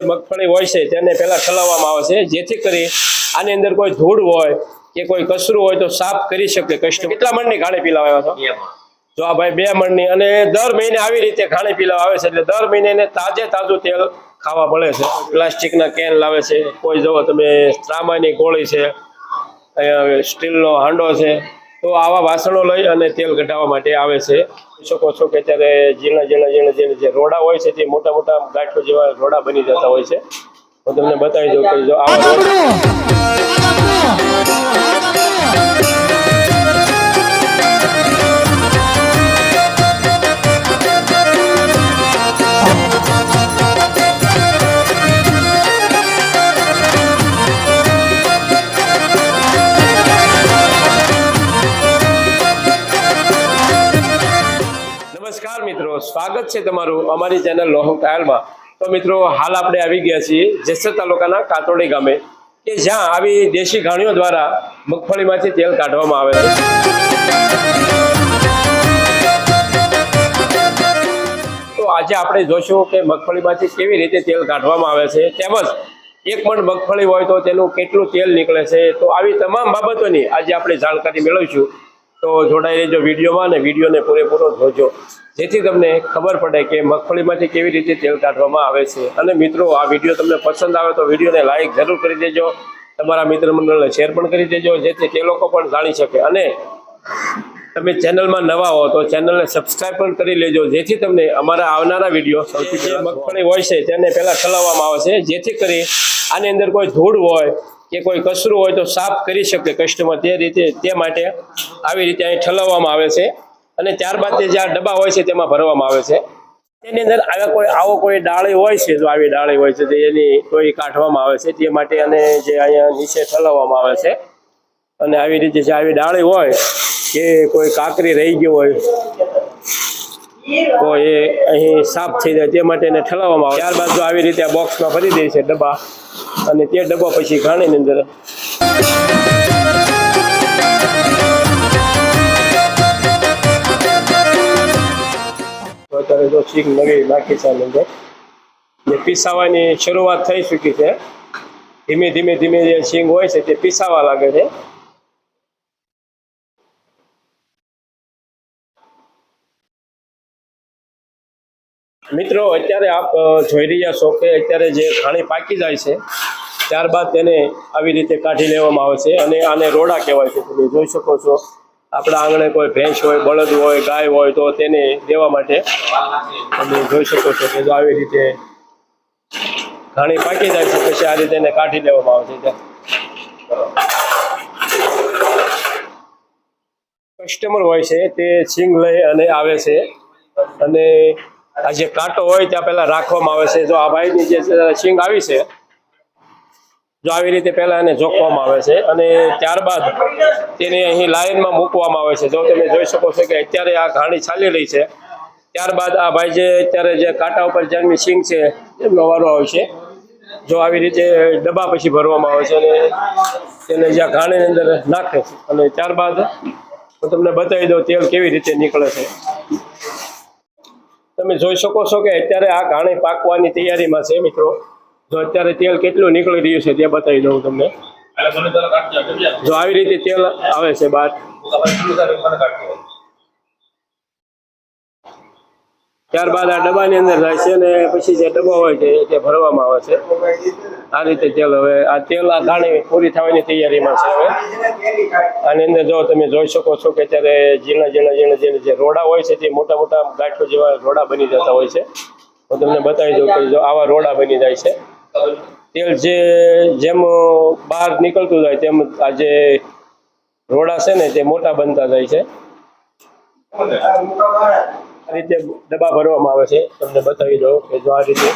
મગફળી હોય છે તેને પહેલાં ઠલવવામાં આવે છે. જેથી કરી આની અંદર કોઈ ધૂળ હોય કે કોઈ કચરું હોય તો સાફ કરી શકે કસ્ટમર કેટલા મણની ઘાણી પીલાવ્યા છો? જો આ ભાઈ બે મણની અને દર મહિને આવી રીતે ખાણી પીલાવા આવે છે એટલે દર મહિને એને તાજે તાજું તેલ ખાવા મળે છે. પ્લાસ્ટિકના કેન લાવે છે. કોઈ જવો તમે ત્રામાની ગોળી છે અહીંયા સ્ટીલનો હાંડો છે તો આવા વાસણો લઈ અને તેલ કઢાવવા માટે આવે છે. શકો છો કે અત્યારે ઝીણા ઝીણા ઝીણા ઝીણા જે રોડા હોય છે તે મોટા મોટા ગાંઠો જેવા રોડા બની જતા હોય છે. હું તમને બતાવી દઉં કે જો આવા સ્વાગત છે તમારું અમારી ચેનલ લોહંગ ટાયલમાં તો મિત્રો, હાલ આપણે આવી ગયા છીએ જેસર તાલુકાના કાતોડી ગામે, કે જ્યાં આવી દેશી ઘાણીઓ દ્વારા મગફળીમાંથી તેલ કાઢવામાં આવે છે. તો આજે આપણે જોશું કે મગફળીમાંથી કેવી રીતે તેલ કાઢવામાં આવે છે. તેમજ એક મણ મગફળી હોય તો તેનું કેટલું તેલ નીકળે છે. તો આવી તમામ બાબતોની આજે આપણે જાણકારી મેળવીશું. તો જોડાઈ રહેજો વિડીયોમાં અને વિડીયોને પૂરેપૂરો જોજો. જેથી તમને ખબર પડે કે મગફળીમાંથી કેવી રીતે તેલ કાઢવામાં આવે છે. અને મિત્રો આ વીડિયો તમને પસંદ આવે તો વિડીયોને લાઇક જરૂર કરી દેજો. તમારા મિત્ર મંડળને શેર પણ કરી દેજો જેથી તે લોકો પણ જાણી શકે. અને તમે ચેનલમાં નવા હો તો ચેનલને સબસ્ક્રાઇબ પણ કરી લેજો જેથી તમને અમારા આવનારા વીડિયો સૌથી મગફળી હોય છે તેને પહેલાં ચલાવવામાં આવે છે. જેથી કરી આની અંદર કોઈ ધૂળ હોય કે કોઈ કચરું હોય તો સાફ કરી શકે કસ્ટમર તે રીતે તે માટે આવી રીતે અહીં ઠલવવામાં આવે છે. અને ત્યારબાદ તે જ્યાં ડબ્બા હોય છે તેમાં ભરવામાં આવે છે. તેની અંદર આવા કોઈ આવો કોઈ ડાળી હોય છે, જો આવી ડાળી હોય છે તો એની કોઈ કાઢવામાં આવે છે તે માટે અને જે અહીંયા નીચે ઠલવવામાં આવે છે. અને આવી રીતે જે આવી ડાળી હોય કે કોઈ કાકરી રહી ગઈ હોય, તો એ અહીં સાફ થઈ જાય તે માટે એને ઠલાવવામાં આવે ત્યારબાદ જો આવી રીતે આ બોક્સમાં ભરી દે છે ડબ્બા અને તે ડબ્બા પછી ઘાણીની અંદર અત્યારે જો ચીક નવી બાકી છે અંદર. જે પીસાવાની શરૂઆત થઈ ચૂકી છે. ધીમે ધીમે ધીમે જે સિંગ હોય છે તે પીસાવા લાગે છે. મિત્રો, અત્યારે આપ જોઈ રહ્યા છો કે અત્યારે જે ઘાણી પાકી જાય છે, ત્યારબાદ તેને આવી રીતે કાઢી લેવામાં આવે છે અને આને રોડા કહેવાય છે. તમે જોઈ શકો છો, આપણા આંગણે કોઈ ભેંસ હોય, બળદ હોય, ગાય હોય, તો તેને દેવા માટે તમે જોઈ શકો છો કે જો આવી રીતે ઘાણી પાકી જાય છે, પછી આ રીતે એને કાઢી લેવામાં આવે છે. કસ્ટમર હોય છે, તે સિંગ લઈ અને આવે છે. અને આ જે કાંટો હોય ત્યાં પહેલા રાખવામાં આવે છે. જો આ ભાઈની જે સિંગ આવી છે, જો આવી રીતે પહેલા એને જોખવામાં આવે છે અને ત્યારબાદ તેને અહીં લાઈનમાં મૂકવામાં આવે છે. જો તમે જોઈ શકો છો કે અત્યારે આ ઘાણી ચાલી રહી છે. ત્યારબાદ આ ભાઈ જે અત્યારે જે કાંટા ઉપર જેમની સિંગ છે, એમનો વારો આવે છે. જો આવી રીતે ડબ્બા પછી ભરવામાં આવે છે અને તેને જ્યાં ઘાણીની અંદર નાખે છે. અને ત્યારબાદ હું તમને બતાવી દઉં તેલ કેવી રીતે નીકળે છે. તમે જોઈ શકો છો કે અત્યારે આ ઘાણી પાકવાની તૈયારીમાં છે મિત્રો. જો અત્યારે તેલ કેટલું નીકળી રહ્યું છે તે બતાવી દઉં તમને. જો આવી રીતે તેલ આવે છે બહાર. ત્યારબાદ આ ડબ્બાની અંદર જાય છે અને પછી જે ડબ્બો હોય છે તે ભરવામાં આવે છે. આ રીતે તેલ હવે, આ તેલ આ ધાણી પૂરી થવાની તૈયારીમાં છે હવે. આની અંદર જો તમે જોઈ શકો છો કે અત્યારે ઝીણા ઝીણા ઝીણા ઝીણા જે રોડા હોય છે તે મોટા મોટા ગાંઠો જેવા રોડા બની જતા હોય છે. હું તમને બતાવી દઉં કે જો આવા રોડા બની જાય છે. તેલ જે, જેમ બહાર નીકળતું જાય તેમ આ જે રોડા છે ને તે મોટા બનતા જાય છે. રીતે ડબ્બા ભરવામાં આવે છે. તમને બતાવી દઉં કે જો આ રીતે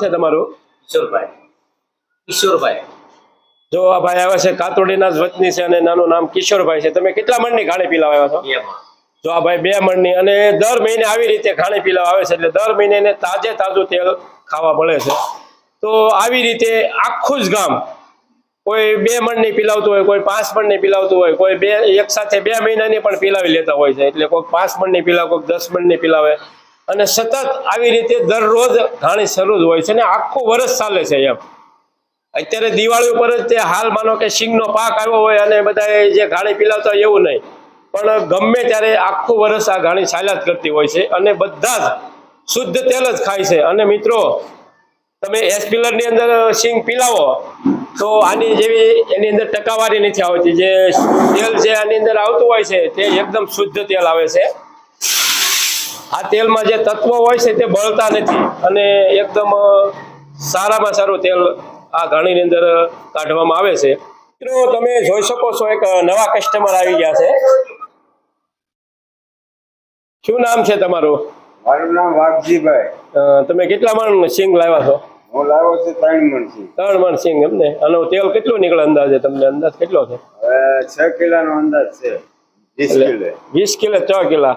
છે તમારું? કિશોરભાઈ. કિશોરભાઈ. જો આ ભાઈ આવે છે કાતોડીના જ વતની છે અને નાનું નામ કિશોરભાઈ છે. તમે કેટલા મણની ઘાણી આવ્યા છો? જો આ ભાઈ બે મણની અને દર મહિને આવી રીતે ખાણી પીલાવ આવે છે એટલે દર મહિને તાજે તાજું તેલ ખાવા મળે છે. તો આવી રીતે આખું જ ગામ કોઈ બે મણની પીલાવતું હોય, કોઈ પાંચ મણની પીલાવતું હોય, કોઈ બે, એક સાથે બે મહિનાની પણ પીલાવી લેતા હોય છે. એટલે કોઈ પાંચ મણની પીલાવે, કોઈક દસ મણની પીલાવે. અને સતત આવી રીતે દરરોજ ઘાણી શરૂ જ હોય છે ને આખું વરસ ચાલે છે એમ. અત્યારે દિવાળી ઉપર જ તે હાલ માનો કે સિંગનો પાક આવ્યો હોય અને બધા જે ઘાણી પીલાવતા હોય એવું નહીં. પણ ગમે ત્યારે આખું વર્ષ આ ઘાણી ચાલ્યા જ કરતી હોય છે અને બધા જ શુદ્ધ તેલ જ ખાય છે. અને મિત્રો તમે એસ પિલરની અંદર સિંગ પીલાવો તો આની જેવી એની અંદર ટકાવારી નથી આવતી. જે તેલ છે આની અંદર આવતું હોય છે તે એકદમ શુદ્ધ તેલ આવે છે. આ તેલમાં જે તત્વો હોય છે તે બળતા નથી અને એકદમ સારામાં સારું તેલ આ ઘાણીની અંદર કાઢવામાં આવે છે. મિત્રો તમે જોઈ શકો છો એક નવા કસ્ટમર આવી ગયા છે. શું નામ છે તમારું? મારું નામ વાઘજીભાઈ. તમે કેટલા મણ સિંગ લાવ્યા છો? હું લાવ્યો છું ત્રણ મણથી ત્રણ મણ સિંગ એમને? અને તેલ કેટલું નીકળે અંદાજે? તમને અંદાજ કેટલો છે? છ કિલોનો અંદાજ છે. વીસ કિલો. છ કિલા.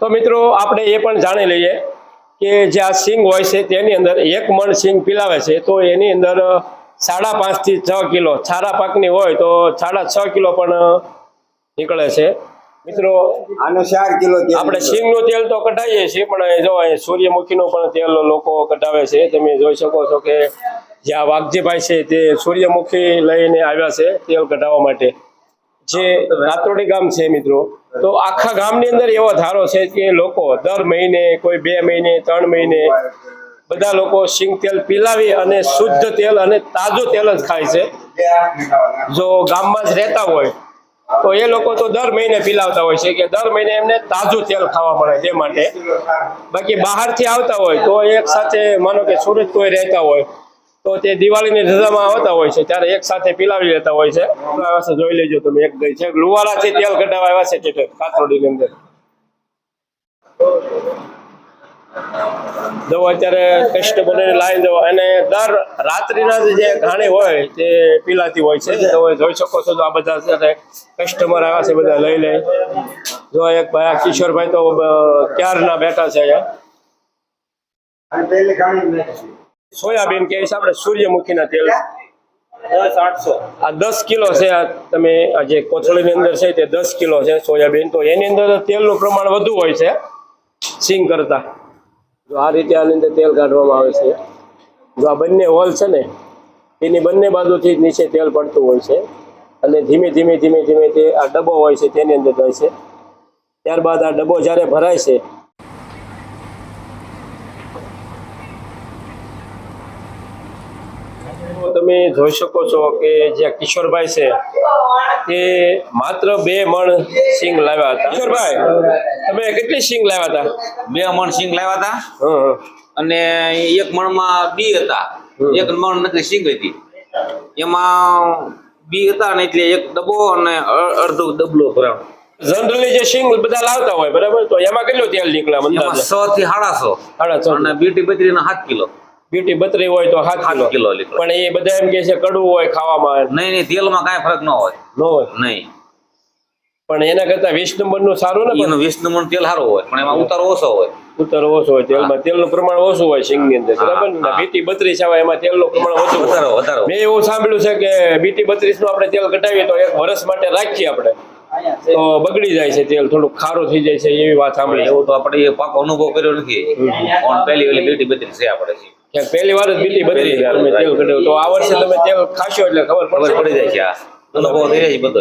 તો મિત્રો આપણે એ પણ જાણી લઈએ કે જે આ સિંગ હોય છે તેની અંદર એક મણ સિંગ પીલાવે છે. તો એની અંદર સાડા પાંચથી છ કિલો છારા પાકની હોય તો સાડા છ કિલો પણ નીકળે છે. મિત્રો આનો ચાર કિલો આપણે. સિંગનું તેલ તો કઢાવીએ છીએ પણ જો અહીં સૂર્યમુખીનું પણ તેલ લોકો કઢાવે છે. તમે જોઈ શકો છો કે જે આ વાઘજીભાઈ છે તે સૂર્યમુખી લઈને આવ્યા છે તેલ કઢાવવા માટે. જે રાતોડી ગામ છે મિત્રો તો આખા ગામની અંદર એવો ધારો છે કે લોકો દર મહિને કોઈ બે મહિને ત્રણ મહિને બધા લોકો સિંગ તેલ પીલાવી અને શુદ્ધ તેલ અને તાજું તેલ જ ખાય છે. જો ગામમાં જ રહેતા હોય તો એ લોકો તો દર મહિને પીલાવતા હોય છે કે દર મહિને એમને તાજું તેલ ખાવા મળે તે માટે. બાકી બહારથી આવતા હોય તો એક સાથે માનો કે સુરત કોઈ રહેતા હોય, તો તે દિવાળીની રજામાં આવતા હોય છે, ત્યારે એક સાથે પીલાવી લેતા હોય છે. જોઈ લેજો તમે, એક ગઈ છે. લુવારાથી તેલ કઢાવવા આવ્યા છે કાતરોડીની અંદર. જો અત્યારે કસ્ટમરને લાવી દો અને દર રાત્રિના જે ઘાણી હોય તે પીલાતી હોય છે. તમે જોઈ શકો છો તો આ બધા કસ્ટમર આવ્યા છે બધા લઈ લે જો એક ભાઈ આ કિશોરભાઈ તો ક્યારના બેઠા છે અહીંયા. સોયાબીન કે છે આપણે સૂર્યમુખીના તેલ. આ દસ કિલો છે આ તમે આ જે કોથળીની અંદર છે તે દસ કિલો છે સોયાબીન. તો એની અંદર તેલનું પ્રમાણ વધુ હોય છે સિંગ કરતા. જો આ રીતે આની અંદર તેલ કાઢવામાં આવે છે. જો આ બંને હોલ છે ને, એની બંને બાજુથી નીચે તેલ પડતું હોય છે અને ધીમે ધીમે ધીમે ધીમે તે આ ડબ્બો હોય છે તેની અંદર જાય છે. ત્યારબાદ આ ડબ્બો જ્યારે ભરાય છે તમે જોઈ શકો છો કે જે કિશોરભાઈ છે, તે માત્ર બે મણ સિંગ લાવ્યા હતા. કિશોરભાઈ તમે કેટલી સિંગ લાવ્યા હતા? બે મણ સિંગ લાવ્યા હતા. અને એક મણમાં બી હતા. એક મણ નથી સિંગ હતી. એમાં બી હતા ને એટલે એક ડબ્બો અને અડધો ડબલો ભરાણો જનરલી જે સિંગ બધા લાવતા હોય બરાબર? તો એમાં કેટલું તેલ નીકળે એમાં સો થી સાડાસો. સાડાસો. અને બીટી બત્રી ના સાત કિલો. બ્યુટી બત્રી હોય તો સાત કિલો. પણ એ બધા એમ કે છે કડવું હોય ખાવામાં. નહીં નહીં તેલમાં કાંઈ ફરક ન હોય. ન હોય? નહીં. પણ એના કરતા વીસ નંબરનું સારું ને એનું વીસ મણ તેલ સારું હોય પણ એમાં ઉતારો ઓછો હોય. ઉતારો ઓછો હોય તેલમાં તેલનું પ્રમાણ ઓછું હોય સિંગની અંદર બરાબર ને? બીટી બત્રીસ આવે એમાં તેલનું પ્રમાણ ઓછું વધારો વધારે. મેં એવું સાંભળ્યું છે કે બીટી બત્રીસનું આપણે તેલ કઢાવીએ તો એક વર્ષ માટે રાખીએ આપણે. તો બગડી જાય છે તેલ થોડું ખારું થઈ જાય છે એવી વાત સાંભળી એવું તો આપણે પાકો અનુભવ કર્યો નથી. પણ પહેલી ઓલી બીટી બત્રીસ છે આપણે. પહેલી વાર જ બીટી બત્રીસ તમે તેલ કઢાવ્યું. તો આ વર્ષે તમે તેલ ખાશો એટલે ખબર ખબર પડશે. પડી જાય છે અનુભવ થઈ જાય બધો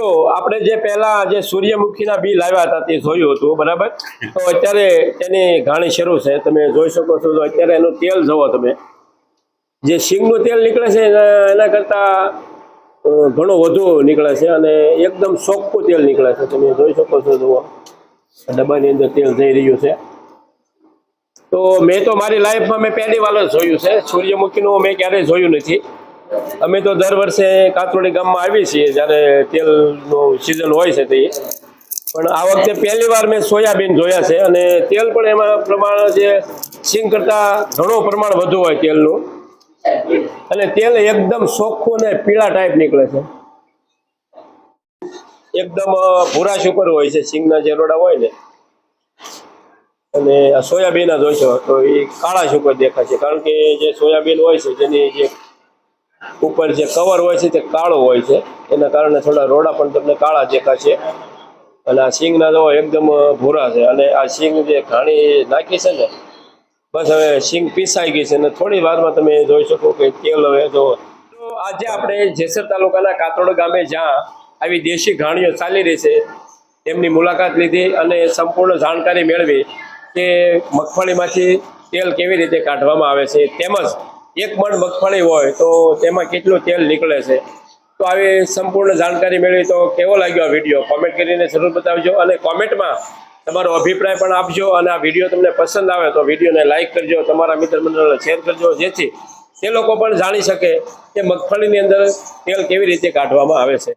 મિત્રો આપણે જે પહેલા જે સૂર્યમુખીના બી લાવ્યા હતા તે જોયું હતું, બરાબર? તો અત્યારે તેની ઘાણી શરૂ છે. તમે જોઈ શકો છો તો અત્યારે એનું તેલ જુઓ તમે. જે સિંગનું તેલ નીકળે છે, એના કરતાં ઘણું વધુ નીકળે છે અને એકદમ ચોખ્ખું તેલ નીકળે છે. તમે જોઈ શકો છો, જુઓ. ડબ્બાની અંદર તેલ જઈ રહ્યું છે. તો મેં તો મારી લાઈફમાં મેં પહેલી વાર જોયું છે. સૂર્યમુખીનું મેં ક્યારેય જોયું નથી. અમે તો દર વર્ષે કાતરોડી ગામમાં આવીએ છીએ, જ્યારે તેલનો સિઝન હોય છે તે. પણ આ વખતે પહેલી વાર મેં સોયાબીન જોયા છે અને તેલ પણ એમાં પ્રમાણ જે સિંગ કરતાં ઘણું પ્રમાણ વધુ હોય તેલનું. અને તેલ એકદમ ચોખ્ખું અને પીળા ટાઈપ નીકળે છે. એકદમ ભૂરાશ ઉપર હોય છે સિંગના જે રોડા હોય ને. અને આ સોયાબીન જોશો તો એ કાળા શુકર છે. કારણ કે જે સોયાબીન હોય છે, જેની જે ઉપર જે કવર હોય છે તે કાળો હોય છે. એના કારણે થોડા રોડા પણ તમને કાળા દેખાશે અને આ સિંગના તો એકદમ ભૂરા છે. અને આ સિંગ જે ઘાણી નાખી છે ને, બસ હવે સિંગ પીસાઈ ગઈ છે. અને થોડી વારમાં તમે જોઈ શકો કે તેલ હવે જો આજે આપણે જેસર તાલુકાના કાતરોડ ગામે જ્યાં આવી દેશી ઘાણીઓ ચાલી રહી છે, તેમની મુલાકાત લીધી અને સંપૂર્ણ જાણકારી મેળવી કે મગફળીમાંથી તેલ કેવી રીતે કાઢવામાં આવે છે. તેમજ એક મણ મગફળી હોય તો તેમાં કેટલું તેલ નીકળે છે? તો આવી સંપૂર્ણ જાણકારી મેળવી તો કેવો લાગ્યો આ વીડિયો કોમેન્ટ કરીને જરૂર બતાવજો અને કોમેન્ટમાં તમારો અભિપ્રાય પણ આપજો અને આ વીડિયો તમને પસંદ આવે તો વિડીયોને લાઇક કરજો, તમારા મિત્ર મંડળને શેર કરજો, જેથી તે લોકો પણ જાણી શકે કે મગફળીની અંદર તેલ કેવી રીતે કાઢવામાં આવે છે.